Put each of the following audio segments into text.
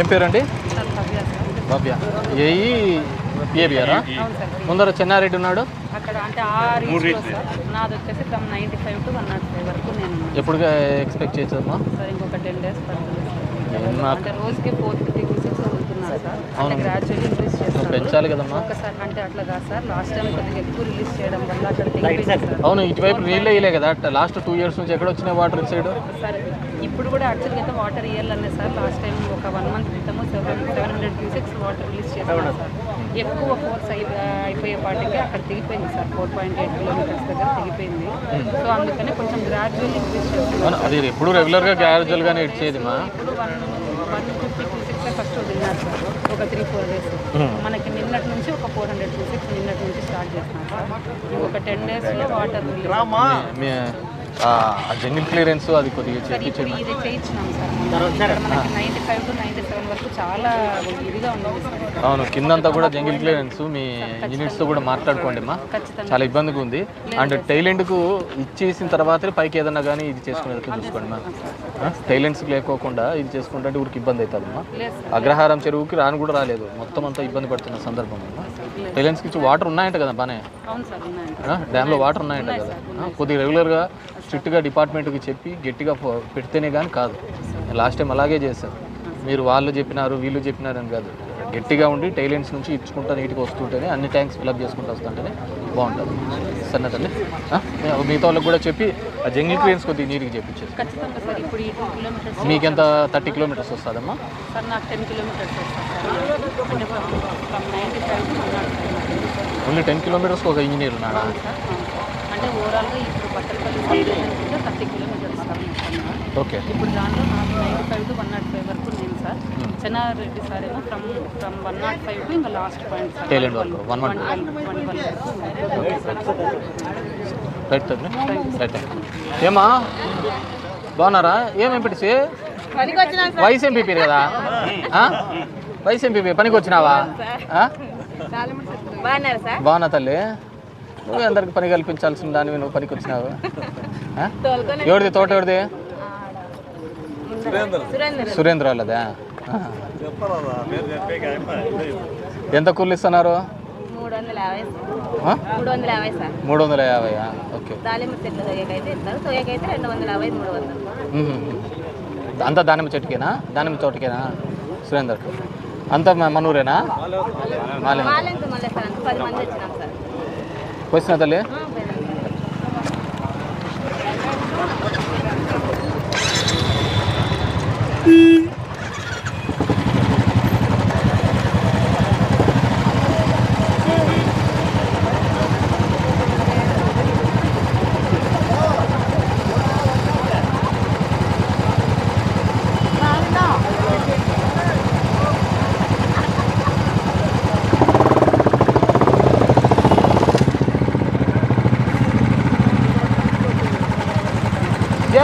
ఏం పేరండి? భవ్య. ఏఈ ఏబిఆరా ముందర చెన్నారెడ్డి ఉన్నాడు. ఎప్పుడు ఎక్స్పెక్ట్ అంటే రోజుకి సార్ గ్రాడ్యువల్లీ ఇంక్రీజ్ పెంచాలి కదమ్మా. ఒకసారి అంటే అట్లా కాదు సార్. లాస్ట్ టైం కొద్దిగా ఎక్కువ రిలీజ్ చేయడం వల్ల అక్కడ అవును ఇటువైపు నీళ్ళే ఇలే కదా. లాస్ట్ టూ ఇయర్స్ నుంచి ఎక్కడ వచ్చినాయి వాటర్ సైడ్ సార్ ఇప్పుడు కూడా యాక్చువల్గా అయితే వాటర్ ఇయ్యాలనే సార్. లాస్ట్ టైం ఒక వన్ మంత్ క్రితము seven seven hundred cusecs water release చేశారు సార్. ఎక్కువ ఫోర్స్ అయి అయిపోయే పాటికి అక్కడ తెగిపోయింది sir. Four point eight kilometres దగ్గర తెగిపోయింది సో అందుకని కొంచెం గ్రాడ్యువల్ ఇంక్రీజ్ చేస్తున్నాం అవును? అది ఎప్పుడు రెగ్యులర్గా గ్యారేజువల్గానే ఇచ్చేదిమా ఇప్పుడు one one fifty cusecs first వదిలినారు sir ఒక త్రీ ఫోర్ డేస్. మనకి నిన్నటి నుంచి ఒక ఫోర్ హండ్రెడ్ నిన్నటి నుంచి స్టార్ట్ సార్ ఇంకొక టెన్ డేస్లో వాటర్ రిలీజ్ మీ ఆ జంగిల్ క్లియరెన్స్ అది కొద్దిగా ఇది చేయించినాం సార్. మొన్న. ఇక్కడ మనకి ninety five to ninety seven వరకు చాలా ఇదిగా ఉండేది సార్. ఇక్కడ. అవును కిందంతా కూడా జంగిల్ క్లియరెన్స్ మీ ఇంజనీర్స్తో కూడా మాట్లాడుకోండి అమ్మా. చాలా ఇబ్బందిగా ఉంది. అండ్ టైలెంట్కు ఇచ్చేసిన తర్వాతే పైకి ఏదన్నా కానీ ఇది చేసుకునేది చూసుకోండి మా టైలెంట్స్కి లేకోకుండా ఇది చేసుకుంటే ఊరికి ఇబ్బంది అవుతుంది అమ్మా. అగ్రహారం చెరువుకి రాను కూడా రాలేదు. మొత్తం అంతా ఇబ్బంది పడుతున్న సందర్భం అమ్మా. టైలెంట్స్కి ఇచ్చి వాటర్ ఉన్నాయంట కదా బానే? అవును సార్ ఉన్నాయండి ఆ, డ్యామ్లో వాటర్ ఉన్నాయంట కదా. కొద్దిగా రెగ్యులర్గా స్ట్రిక్ట్గా డిపార్ట్మెంట్కి చెప్పి గట్టిగా పెడితేనే కానీ కాదు. లాస్ట్ టైం అలాగే చేశారు. మీరు వాళ్ళు చెప్పినారు వీళ్ళు చెప్పినారు అని కాదు. గట్టిగా ఉండి టైలెంట్స్ నుంచి ఇచ్చుకుంటా నీట్గా వస్తుంటేనే అన్ని ట్యాంక్స్ ఫిల్అప్ చేసుకుంటూ వస్తుంటేనే బాగుంటుంది. సన్నదండి మిగతా వాళ్ళకి కూడా చెప్పి ఆ జంగిల్ క్లీన్స్ కొద్దిగా ఈ టూ కిలోమీటర్స్ మీకెంత థర్టీ కిలోమీటర్స్ వస్తుందమ్మా? ఓన్లీ టెన్ కిలోమీటర్స్కి ఒక ఇంజనీర్ ఉన్నాడా? అంటే ఓవరాల్గా ఇప్పుడు థర్టీ కిలోమీటర్స్ ఓకే దాంట్లో నాకు ninety five to one nought five వరకు నేను సార్. చెన్నారెడ్డి సార్ ఏమో from from one nought five to ఇంకా last point sir. One one one right తల్లి రైట్ ఏమా? బాగున్నారా? ఏం ఎంపీటీసీ? వయసు ఎంపీపీ కదా. ఆ? వయసు ఎంపీపీ పనికి వచ్చినావా? ఆ? బాగున్నారు సార్. బాగున్నా తల్లి. నువ్వు అందరికి పని కల్పించాల్సిన దానివి నువ్వు పనికి వచ్చినావు? ఎవరిది? తోట ఎవరిది? సురేందర్. సురేంద్ర వాళ్ళదా. ఎంత కూలి ఇస్తున్నారు మూడు వందల యాభై ఓకే. అంతా దానిమ్మ చెట్టుకేనా? దానిమ్మ తోటకేనా? సురేందర్. అంతా మ- మన ఊరేనా మాలే వచ్చినాం సార్ వచ్చిన తల్లి ఏ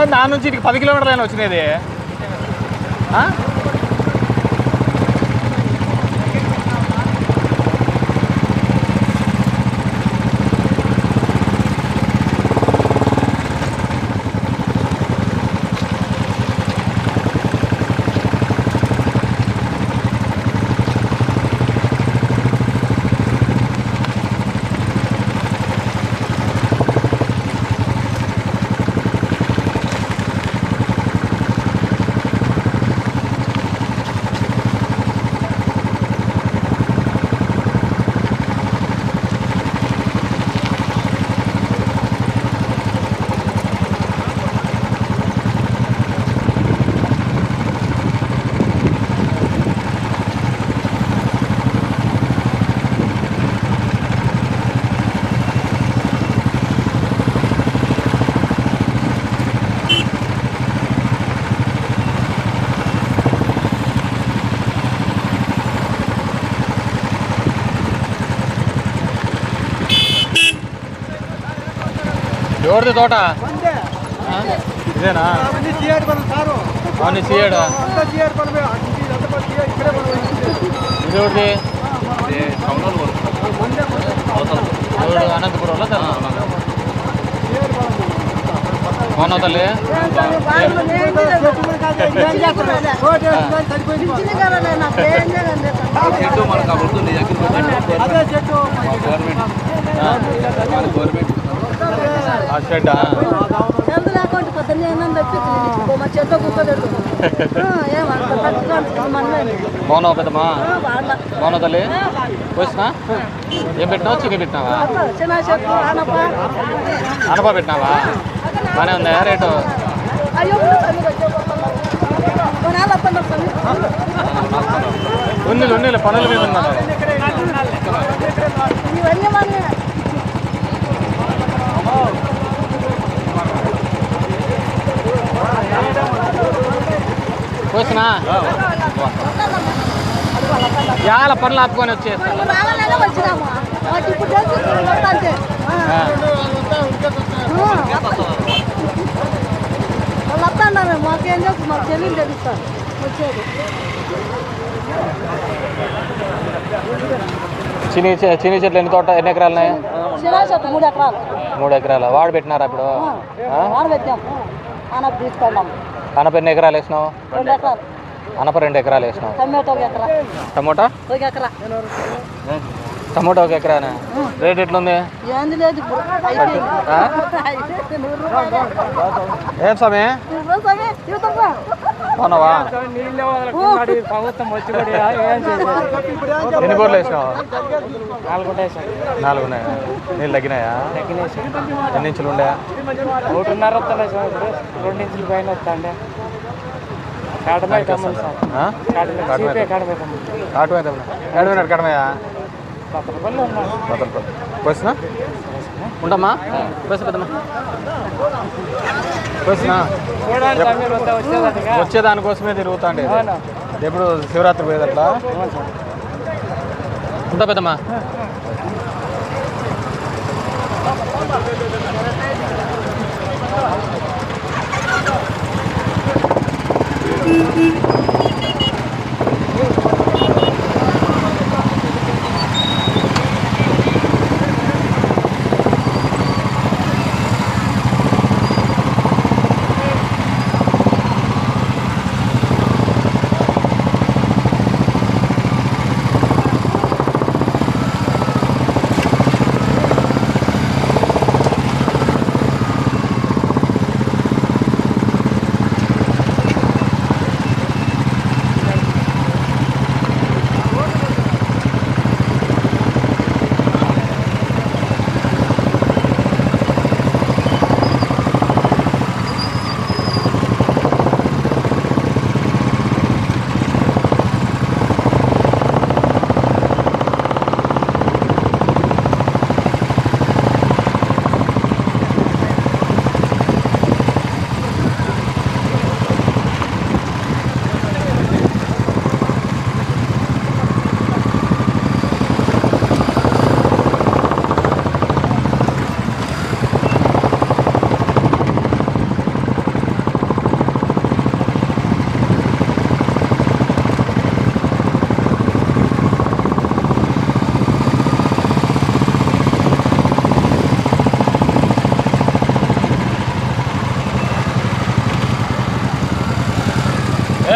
దాని నుంచి ఇటుకి పది కిలోమీటర్లు అయినా వచ్చినది ఎవరిది తోట? ఇదేనా? అవన్నీ సీయడా ఇది ఎవరిది? ఎవరు? అనంతపురంలో తెలంగాణ బాగున్నావు తల్లి? చెట్టు మనకు అవ్వదు ఆ షెడ్ బాగున్నావు పెద్దమ్మా? బాగున్నావు తల్లి? వచ్చినా ఏం పెట్టినావు? చికెన్ పెట్టినావా? అనపా పెట్టినావా? బాగానే ఉందా రేటు? ఉన్నీళ్ళు ఉన్నీళ్ళు పనుల మీద ఉన్నారు వచ్చినా యాల పనులు ఆపుకొని వచ్చేస్తా. ఆ. వాళ్ళు వస్తున్నారు మాకేం వచ్చేది. చిని చెట్లు ఎన్ని తోట ఎన్ని ఎకరాలు ఉన్నాయి? మూడు ఎకరాలు. మూడు ఎకరాలు? వాడు పెట్టినారా ఇప్పుడు? వాడు పెట్టాం అనప ఎన్ని ఎకరాలు వేసినావు? అనప రెండు ఎకరాలు వేసినావు. Tomato tomato? ఒక ఎకరానా? రేట్ ఎట్లుంది. ఏం స్వామి? ప్రభుత్వం వచ్చి చేసేది ఎన్ని బోర్లు వేసినావు? నాలుగు ఉంటాయి సార్ నాలుగు ఉన్నాయా నీళ్ళు తగ్గినాయా? ఎన్ని ఇంచులు ఉండే? ఒకటిన్నర వస్తున్నాయి సార్ ఇప్పుడు. రెండు ఇంచుల పైన వస్తాండే. కాటమే కమ్మలు సార్. కాటమే చీపే కాటమే కమ్మలు కాటమే కడమే కడమయా పక్క రూపాయలు ఉన్నాయి. వచ్చినా ఉండమ్మా బస్ పెద్దమ్మా. వచ్చినా చూడాలి సార్ మీరు వద్ద వచ్చేదానిగా వచ్చే దానికోసమే తిరుగుతా అండి అవునా? ఎప్పుడు శివరాత్రి పోయేదట్లా? ఉంటా పెద్దమ్మా? ఏం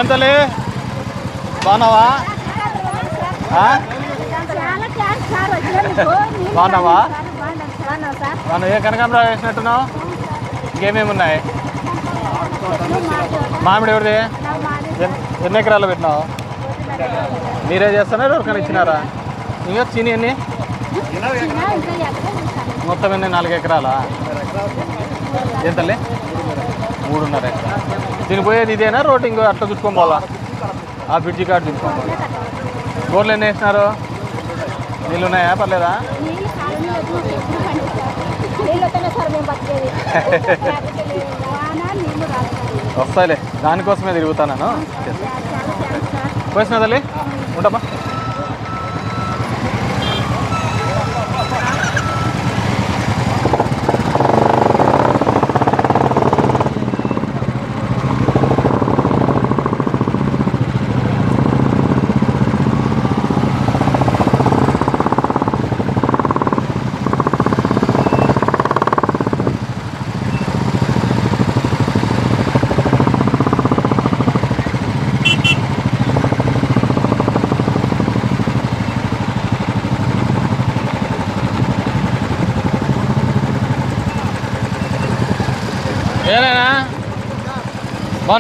తల్లి. బాగున్నావా? బాగున్నావా? మనం ఏ కనకాంబరా వేసినట్టున్నావు? ఇంకేమేమి ఉన్నాయి? మామిడి ఎవరిది? ఎన్- ఎన్ని ఎకరాలు పెట్టినావు? మీరే చేస్తున్నారా ఎవరికైనా ఇచ్చినారా? ఇంకా చిని ఎన్ని? మొత్తం ఎన్ని? నాలుగు ఎకరాలా? ఏం తల్లి? మూడున్నర ఎకరా. దీని పోయేది ఇదేనా రోడ్ ఇంకో అట్లా చూసుకొని పోవాలా? ఆ బ్రిడ్జి కార్డు చూసుకొని బోర్లు ఎన్ని వేసినారు? నీళ్ళు ఉన్నాయా? పర్లేదా? వస్తాయిలే. దానికోసమే తిరుగుతాను పోసిన తల్లి? ఉంటామా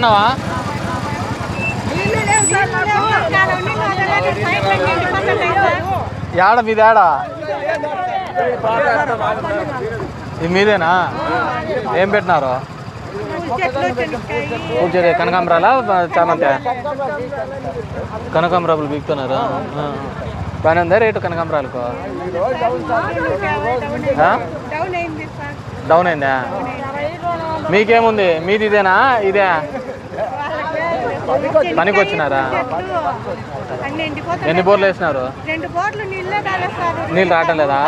బాగున్నావా? యాడ మీది యాడా? ఇది మీదేనా? ఏం పెట్టినారు? పూజ కనకాంబరాలా? చామంతి? కనకాంబరాలు బీక్తున్నారా. బాగానే ఉందా రేటు కనకాంబరాలకు? డౌన్ అయిందా మీకేముంది? మీది ఇదేనా ఇదే? పనికి వచ్చినారా ఎన్ని బోర్లు వేసినారు? నీళ్ళు రావటం లేదా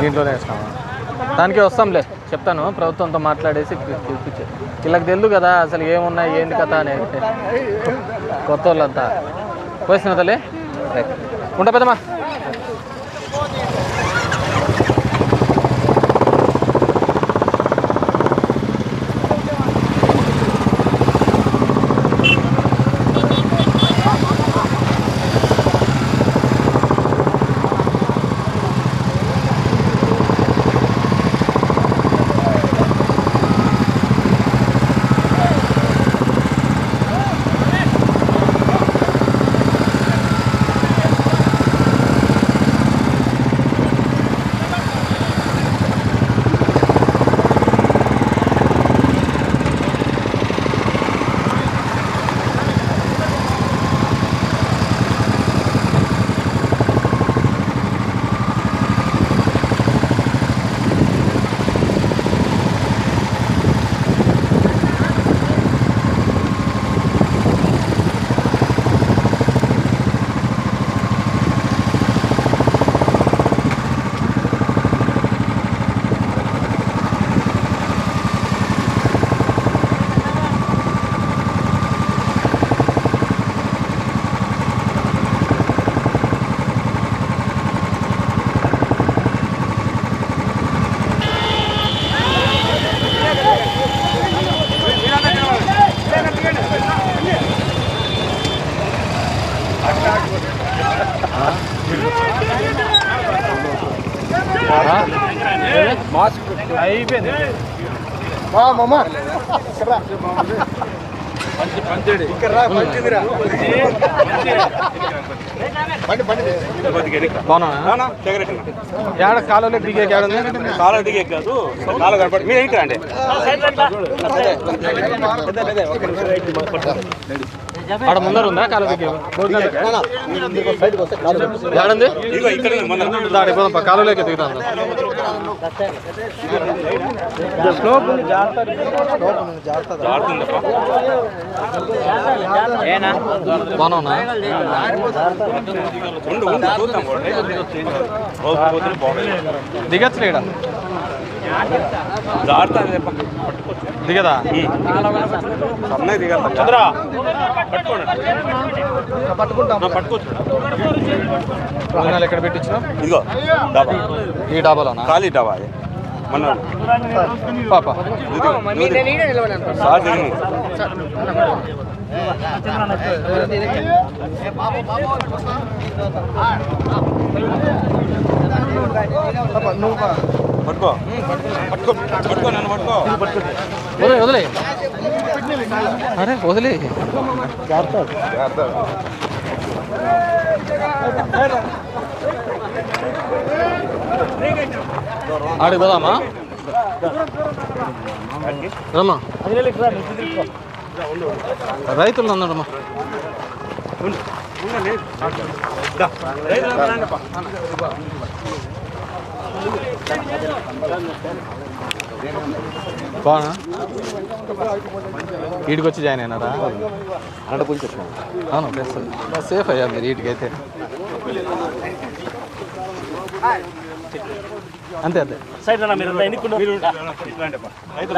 దీంట్లోనే వేసినామా దానికి వస్తాంలే. చెప్తాను. ప్రభుత్వంతో మాట్లాడేసి పిలిపించే వీళ్ళకి తెలుదు కదా అసలు ఏమున్నాయి ఏంటి కథ అనేది. కొత్త వాళ్ళంతా. పోసిన తల్లి రైట్. ఉంటా పెద్దమ్మా అయిపోయింది బాగున్నా ఏడ. కాలువలో దిగే ఏడ ఉంది? కాలు దిగే కాదు కాలు కనపడి మీరు ఎనికి రండి. ఆడ ముందర ఉందా కాలువ దిగే? ముందర. దాడి పోదాం కాలువలోకి దిగుతాం జారుతుందప్ప బాగున్నా దిగచ్చు లేడా జారుతుంది దిగదా? సన్నగా చంద్ర పట్టుకోండి. ఎక్కడ పెట్టించినావు? ఇదిగో ఈ డాబాలోనా? ఖాళీ అది. మన పాప. సార్ దిగి పట్టుకో. పట్టుకో పట్టుకో నన్ను పట్టుకో. వదిలే వదిలే. అరే వదిలే. ఆడికి పోదామా? రమ్మా. రైతులు అన్నాడమ్మా బాగున్నా? వీడికి వచ్చి జాయిన్ అయినారా? అవును బెస్ట్. సేఫ్ అయ్యా మీరు వీటికి అయితే అంతే అంతే. సైడ్ మీరు ఎన్నికుండా మీరు ఇట్లాంటి రైతు